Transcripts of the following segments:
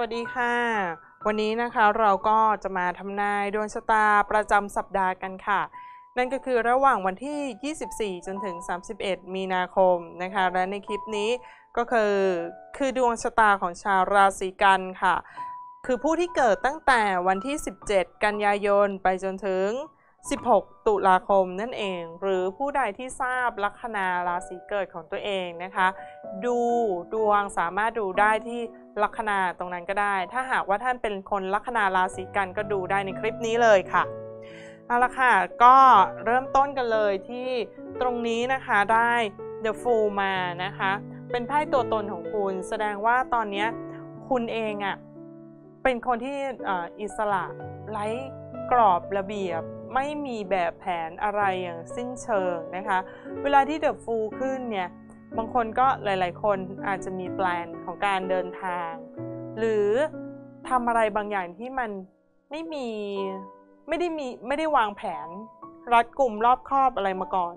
วัสดีค่ะ วันนี้นะคะเราก็จะมาทำนายดวงชะตาประจำสัปดาห์กันค่ะ นั่นก็คือระหว่างวันที่ 24 จนถึง 31 มีนาคมนะคะ และในคลิปนี้ก็คือคือดวงชะตาของชาวราศีกันค่ะ คือผู้ที่เกิดตั้งแต่วันที่ 17 กันยายนไปจนถึง 16 ตุลาคมนั่นเอง หรือผู้ใดที่ทราบลัคนาราศีเกิดของตัวเองนะคะ ดูดวงสามารถดูได้ที่ ลัคนาตรงนั้นก็ได้ ถ้าหากว่าท่านเป็นคนลัคนาราศีกันก็ดูได้ในคลิปนี้เลยค่ะเอาละค่ะ ก็เริ่มต้นกันเลยที่ตรงนี้นะคะได้ The Fool มานะคะ เป็นไพ่ตัวตนของคุณ แสดงว่าตอนนี้คุณเองอะ่ะเป็นคนที่อิสระไร้กรอบระเบียบไม่มีแบบแผนอะไรอย่างสิ้นเชิงนะคะ เวลาที่เดอะฟูลขึ้นเนี่ย บางคนก็หลาย ๆ คนอาจจะมีแปลนของการเดินทาง หรือทำอะไรบางอย่างที่มันไม่มีไม่ได้มีไม่ได้วางแผน รัดกลุ่มรอบครอบอะไรมาก่อน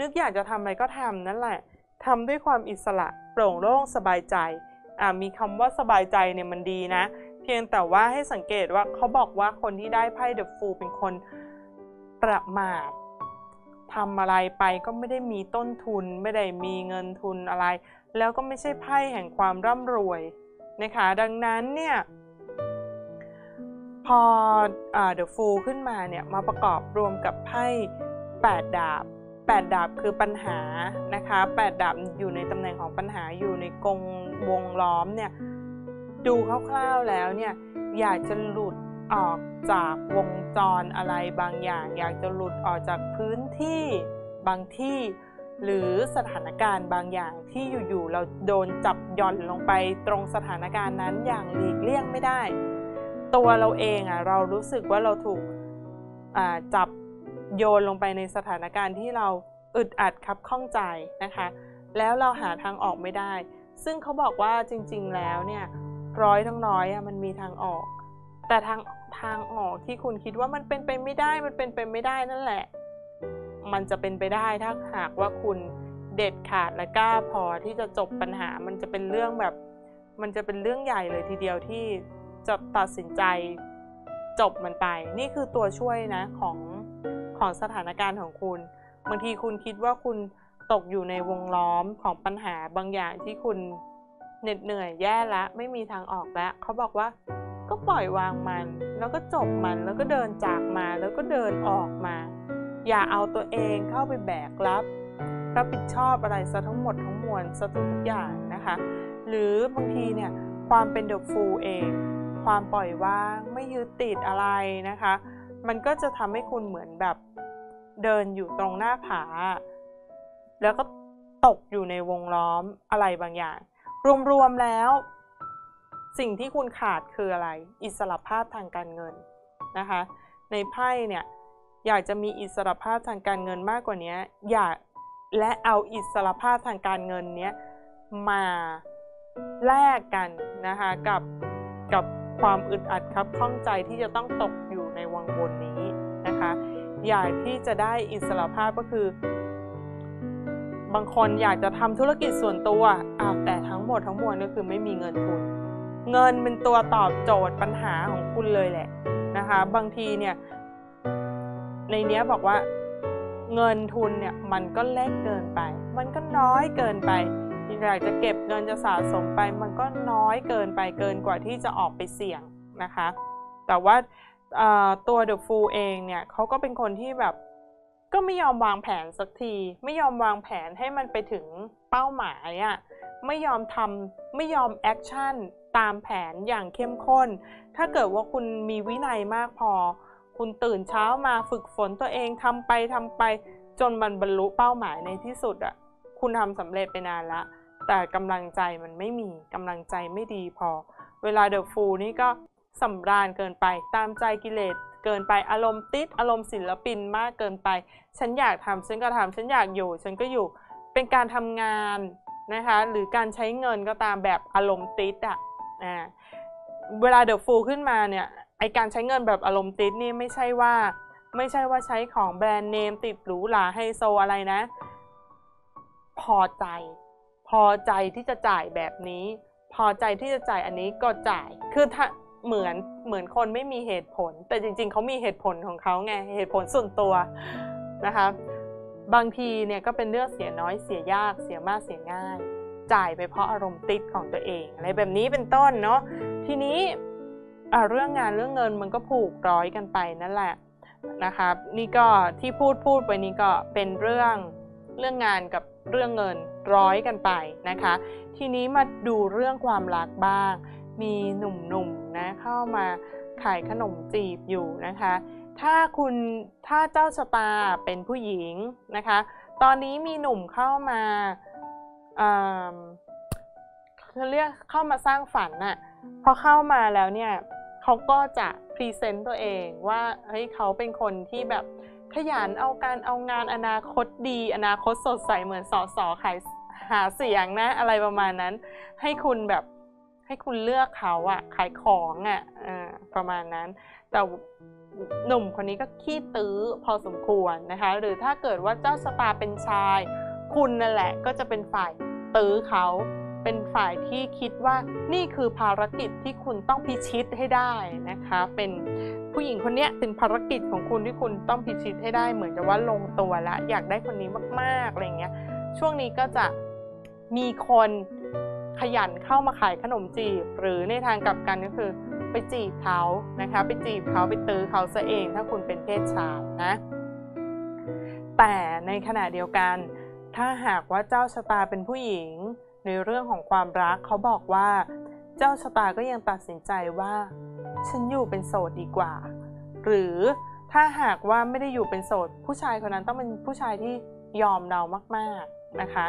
นึกอยากจะทำอะไรก็ทำนั่นแหละทำด้วยความอิสระโปร่งโล่งสบายใจอ่ามีคำว่าสบายใจเนี่ยมันดีนะ เพียงแต่ว่าให้สังเกตว่าเขาบอกว่าคนที่ได้ไพ่เดอะฟูลเป็นคนประมาท ทำอะไรไปก็ไม่ได้มีต้นทุน ไม่ได้มีเงินทุนอะไร แล้วก็ไม่ใช่ไพ่แห่งความร่ำรวยนะคะ ดังนั้นเนี่ยพอเดอะฟูลขึ้นมาเนี่ยมาประกอบรวมกับไพ่8ดาบ 8 ดาบคือปัญหานะคะ 8 ดาบอยู่ในตำแหน่งของปัญหาอยู่ในกงวงล้อมเนี่ยดูคร่าวๆแล้วเนี่ยอยากจะหลุด ออกจากวงจรอะไรบางอย่าง อยากจะหลุดออกจากพื้นที่บางที่ หรือสถานการณ์บางอย่างที่อยู่ๆเราโดนจับย่อนลงไปตรงสถานการณ์นั้นอย่างหลีกเลี่ยงไม่ได้ ตัวเราเองอะเรารู้สึกว่าเราถูกจับโยนลงไปในสถานการณ์ที่เราอึดอัดคับข้องใจนะคะ แล้วเราหาทางออกไม่ได้ ซึ่งเขาบอกว่าจริงๆแล้วเนี่ยร้อยทั้งน้อยมันมีทางออก แต่ทาง ทางออกที่คุณคิดว่ามันเป็นไปไม่ได้ มันเป็นไปไม่ได้นั่นแหละ มันจะเป็นไปได้ถ้าหากว่าคุณเด็ดขาดและกล้าพอที่จะจบปัญหา มันจะเป็นเรื่องแบบ มันจะเป็นเรื่องใหญ่เลยทีเดียวที่จะตัดสินใจจบมันไป นี่คือตัวช่วยนะของของสถานการณ์ของคุณ บางทีคุณคิดว่าคุณตกอยู่ในวงล้อมของปัญหาบางอย่างที่คุณเหน็ดเหนื่อยแย่ละไม่มีทางออกแล้วเขาบอกว่า ก็ปล่อยวางมัน แล้วก็จบมันแล้วก็เดินจากมาแล้วก็เดินออกมา อย่าเอาตัวเองเข้าไปแบกรับรับผิดชอบอะไรซะทั้งหมดทั้งมวลซะทุกอย่างนะคะ หรือบางทีเนี่ยความเป็นเดอะฟูลเอง ความปล่อยวางไม่ยึดติดอะไรนะคะ มันก็จะทำให้คุณเหมือนแบบเดินอยู่ตรงหน้าผา แล้วก็ตกอยู่ในวงล้อมอะไรบางอย่าง รวมๆแล้ว สิ่งที่คุณขาดคืออะไร อิสระภาพทางการเงินนะคะ ในไพ่เนี่ยอยากจะมีอิสระภาพทางการเงินมากกว่านี้อยากและเอาอิสระภาพทางการเงินเนี้ยมาแลกกันนะคะกับกับความอึดอัดครับข้องใจที่จะต้องตกอยู่ในวังวนนี้นะคะอยากที่จะได้อิสระภาพก็คือ บางคนอยากจะทำธุรกิจส่วนตัวแต่ทั้งหมดทั้งมวลก็คือไม่มีเงินทุน เงินเป็นตัวตอบโจทย์ปัญหาของคุณเลยแหละนะคะ บางทีเนี่ย ในนี้บอกว่า เงินทุนเนี่ยมันก็เล็กเกินไป มันก็น้อยเกินไปอยากจะเก็บเงินจะสะสมไป มันก็น้อยเกินไปเกินกว่าที่จะออกไปเสี่ยงนะคะ แต่ว่าตัวเดอะฟูเองเนี่ยเขาก็เป็นคนที่แบบก็ไม่ยอมวางแผนสักที ไม่ยอมวางแผนให้มันไปถึงเป้าหมายอะ่ะไม่ยอมทำไม่ยอมแอคชั่น ตามแผนอย่างเข้มข้น ถ้าเกิดว่าคุณมีวินัยมากพอ คุณตื่นเช้ามาฝึกฝนตัวเองทำไปทำไปจนมันบรรลุเป้าหมายในที่สุดอะ่ะคุณทำสำเร็จไปนานละ แต่กำลังใจมันไม่มีกำลังใจไม่ดีพอ เวลาเดอะฟูนี่ก็สำราญเกินไปตามใจกิเลสเกินไปอารมณ์ติดอารมณ์ศิลปินมากเกินไป ฉันอยากทำฉันก็ทำฉันอยากอยู่ ฉันก็อยู่เป็นการทำงานนะคะ หรือการใช้เงินก็ตามแบบอารมณ์ติดอะ อ่าเวลาเดอะฟูลขึ้นมาเนี่ยไอการใช้เงินแบบอารมณ์ติดนี่ไม่ใช่ว่า ไม่ใช่ว่าใช้ของแบรนด์เนมติดหรูหราไฮโซอะไรนะ พอใจ พอใจที่จะจ่ายแบบนี้ พอใจที่จะจ่ายอันนี้ก็จ่ายคือถ้าเหมือนเหมือนคนไม่มีเหตุผล แต่จริง ๆเขามีเหตุผลของเขาไงเหตุผลส่วนตัวนะคะบางทีเนี่ยก็เป็นเรื่องเสียน้อยเสียยากเสียมากเสียง่าย จ่ายไปเพราะอารมณ์ติดของตัวเอง อะไรแบบนี้เป็นต้นเนาะทีนี้เรื่องงานเรื่องเงินมันก็ผูกร้อยกันไปนั่นแหละนะครับ นี่ก็ที่พูดพูดไปนี้ก็เป็นเรื่องเรื่องงานกับเรื่องเงินร้อยกันไปนะคะ ทีนี้มาดูเรื่องความรักบ้าง มีหนุ่มๆนะเข้ามาขายขนมจีบอยู่นะคะ ถ้าคุณถ้าเจ้าชะตาเป็นผู้หญิงนะคะ ตอนนี้มีหนุ่มเข้ามา เขาเรียกเข้ามาสร้างฝันน่ะพอเข้ามาแล้วเนี่ยเขาก็จะพรีเซนต์ตัวเองว่าเฮ้ยเขาเป็นคนที่แบบขยันเอาการเอางานอนาคตดี อนาคตสดใสเหมือนสอสอขายหาเสียงนะ อะไรประมาณนั้น ให้คุณแบบให้คุณเลือกเขาอะขายของอะอะประมาณนั้น แต่หนุ่มคนนี้ก็ขี้ตื้อพอสมควรนะคะ หรือถ้าเกิดว่าเจ้าสตาเป็นชาย คุณนั่นแหละก็จะเป็นฝ่ายตื้อเขาเป็นฝ่ายที่คิดว่านี่คือภารกิจที่คุณต้องพิชิตให้ได้นะคะ เป็นผู้หญิงคนนี้เป็นภารกิจของคุณที่คุณต้องพิชิตให้ได้ เหมือนกับว่าลงตัวละอยากได้คนนี้มากๆอะไรเงี้ยช่วงนี้ก็จะมีคนขยันเข้ามาขายขนมจีบ หรือในทางกลับกันก็คือไปจีบเขานะคะไปจีบเขาไปตื้อเขาซะเองถ้าคุณเป็นเพศชายนะแต่ในขณะเดียวกัน ถ้าหากว่าเจ้าชะตาเป็นผู้หญิง ในเรื่องของความรักเขาบอกว่า เจ้าชะตาก็ยังตัดสินใจว่า ฉันอยู่เป็นโสดดีกว่า หรือถ้าหากว่าไม่ได้อยู่เป็นโสด ผู้ชายคนนั้นต้องเป็นผู้ชายที่ยอมเรามาก ๆนะคะ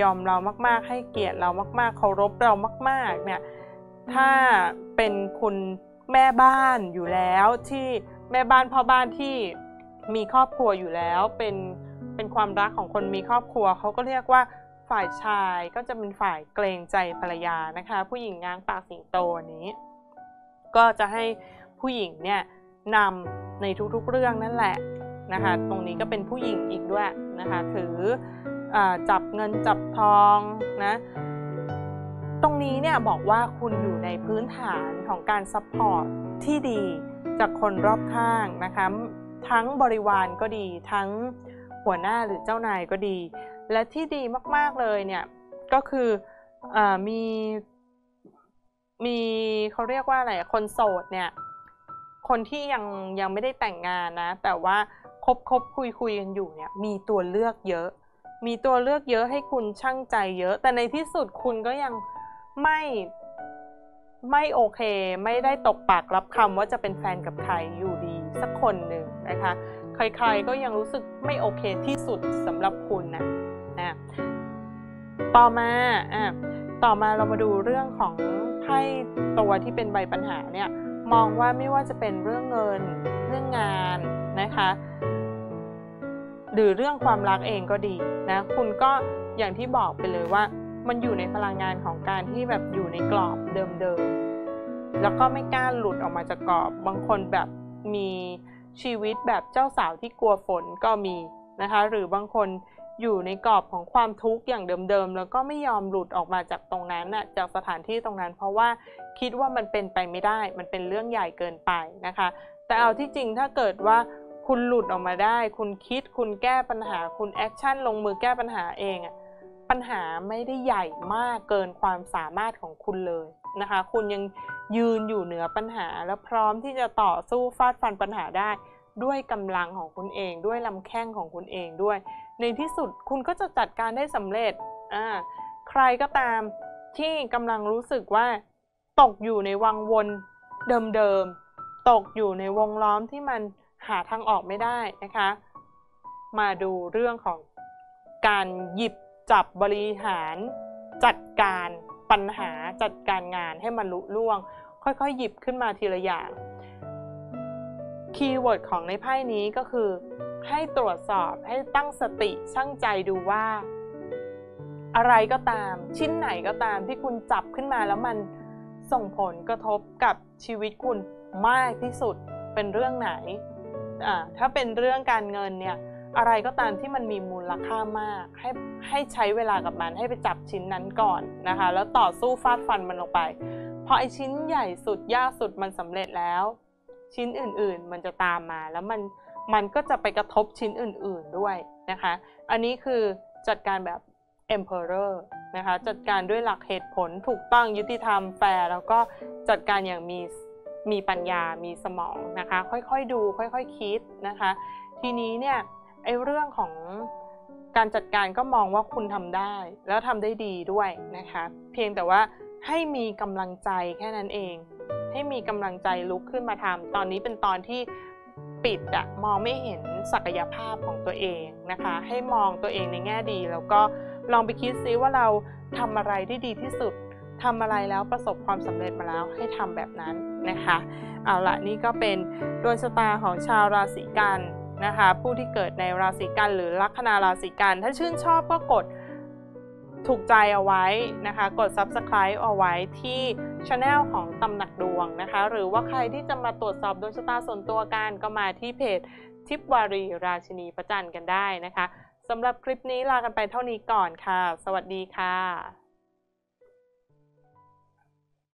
ยอมเรามากๆ ให้เกียรติเรามาก ๆ เคารพเรามาก ๆ เนี่ย ถ้าเป็นคุณแม่บ้านอยู่แล้วที่แม่บ้านพ่อบ้านที่มีครอบครัวอยู่แล้วเป็น เป็นความรักของคนมีครอบครัวเขาก็เรียกว่าฝ่ายชายก็จะเป็นฝ่ายเกรงใจภรรยานะคะ ผู้หญิงง้างปากสิงโตนี้ ก็จะให้ผู้หญิงเนี่ยนำในทุกๆเรื่องนั่นแหละนะคะ ตรงนี้ก็เป็นผู้หญิงอีกด้วยนะคะ ถืออจับเงินจับทองนะตรงนี้เนี่ยบอกว่าคุณอยู่ในพื้นฐานของการซัพพอร์ตที่ดีจากคนรอบข้างนะคะ ทั้งบริวารก็ดีทั้ง หัวหน้าหรือเจ้านายก็ดี และที่ดีมากๆเลยเนี่ยก็คืออมีมีเขาเรียกว่าอะไรคนโสดเนี่ยคนที่ยังยังไม่ได้แต่งงานนะ แต่ว่าคบคบคุยคุยกันอยู่เนี่ยมีตัวเลือกเยอะ มีตัวเลือกเยอะให้คุณช่างใจเยอะ แต่ในที่สุดคุณก็ยังไม่ไม่โอเค ไม่ได้ตกปากรับคำว่าจะเป็นแฟนกับใครอยู่ สักคนหนึ่งนะคะ ใครๆก็ยังรู้สึกไม่โอเคที่สุดสำหรับคุณนะนะต่อมาอะต่อมาเรามาดูเรื่องของไพ่ตัวที่เป็นใบปัญหาเนี่ยมองว่าไม่ว่าจะเป็นเรื่องเงินเรื่องงานนะคะหรือเรื่องความรักเองก็ดีนะคุณก็อย่างที่บอกไปเลยว่า มันอยู่ในพลังงานของการที่แบบอยู่ในกรอบเดิมๆแล้วก็ไม่กล้าหลุดออกมาจากกรอบบางคนแบบ มีชีวิตแบบเจ้าสาวที่กลัวฝนก็มีนะคะ หรือบางคนอยู่ในกรอบของความทุกข์อย่างเดิมๆ แล้วก็ไม่ยอมหลุดออกมาจากตรงนั้นน่ะจากสถานที่ตรงนั้น เพราะว่าคิดว่ามันเป็นไปไม่ได้ มันเป็นเรื่องใหญ่เกินไปนะคะ แต่เอาที่จริงถ้าเกิดว่าคุณหลุดออกมาได้ คุณคิดคุณแก้ปัญหา คุณแอคชั่นลงมือแก้ปัญหาเองปัญหาไม่ได้ใหญ่มากเกินความสามารถของคุณเลย นะคะ คุณยังยืนอยู่เหนือปัญหา และพร้อมที่จะต่อสู้ฟาดฟันปัญหาได้ ด้วยกำลังของคุณเอง ด้วยลำแข้งของคุณเองด้วย ในที่สุดคุณก็จะจัดการได้สำเร็จอ่าใครก็ตามที่กำลังรู้สึกว่า ตกอยู่ในวังวนเดิมๆ ตกอยู่ในวงล้อมที่มันหาทางออกไม่ได้นะคะ มาดูเรื่องของการหยิบจับบริหารจัดการ ปัญหาจัดการงานให้มันลุล่วง ค่อยๆ หยิบขึ้นมาทีละอย่างคีย์เวิร์ดของในไพ่นี้ก็คือ ให้ตรวจสอบให้ตั้งสติชั่งใจดูว่า อะไรก็ตาม ชิ้นไหนก็ตามที่คุณจับขึ้นมาแล้วมันส่งผลกระทบกับชีวิตคุณมากที่สุดเป็นเรื่องไหน ถ้าเป็นเรื่องการเงินเนี่ย อะไรก็ตามที่มันมีมูลค่ามาก ให้ให้ใช้เวลากับมันให้ไปจับชิ้นนั้นก่อนนะคะ แล้วต่อสู้ฟาดฟันมันลงไป พอไอชิ้นใหญ่สุดยากสุดมันสำเร็จแล้ว ชิ้นอื่นๆมันจะตามมาแล้วมันมันก็จะไปกระทบชิ้นอื่นๆด้วยนะคะ อันนี้คือจัดการแบบ emperor นะคะจัดการด้วยหลักเหตุผลถูกต้องยุติธรรมแฟร์แล้วก็จัดการอย่างมีมีปัญญามีสมองนะคะ ค่อยๆดู ค่อยๆคคิดนะคะ ทีนี้เนี่ย ไอ้เรื่องของการจัดการก็มองว่าคุณทำได้ แล้วทำได้ดีด้วยนะคะ เพียงแต่ว่าให้มีกำลังใจแค่นั้นเอง ให้มีกำลังใจลุกขึ้นมาทำตอนนี้เป็นตอนที่ปิดอะมองไม่เห็นศักยภาพของตัวเองนะคะ ให้มองตัวเองในแง่ดี แล้วก็ลองไปคิดซิว่าเราทำอะไรได้ดีที่สุดทำอะไรแล้วประสบความสำเร็จมาแล้วให้ทำแบบนั้นนะคะ เอาละนี่ก็เป็นดวงชะตาของชาวราศีกัน นะคะ ผู้ที่เกิดในราศีกันหรือลัคนาราศีกัน ถ้าชื่นชอบก็กดถูกใจเอาไว้นะคะ กด subscribe เอาไว้ที่ช anel ของตำหนักดวงนะคะ หรือว่าใครที่จะมาตรวจสอบดวงชะตาส่วนตัวกันก็มาที่เพจทิปวารีราชินีประจันกันได้นะคะสำหรับคลิปนี้ลากันไปเท่านี้ก่อนค่ะ สวัสดีค่ะ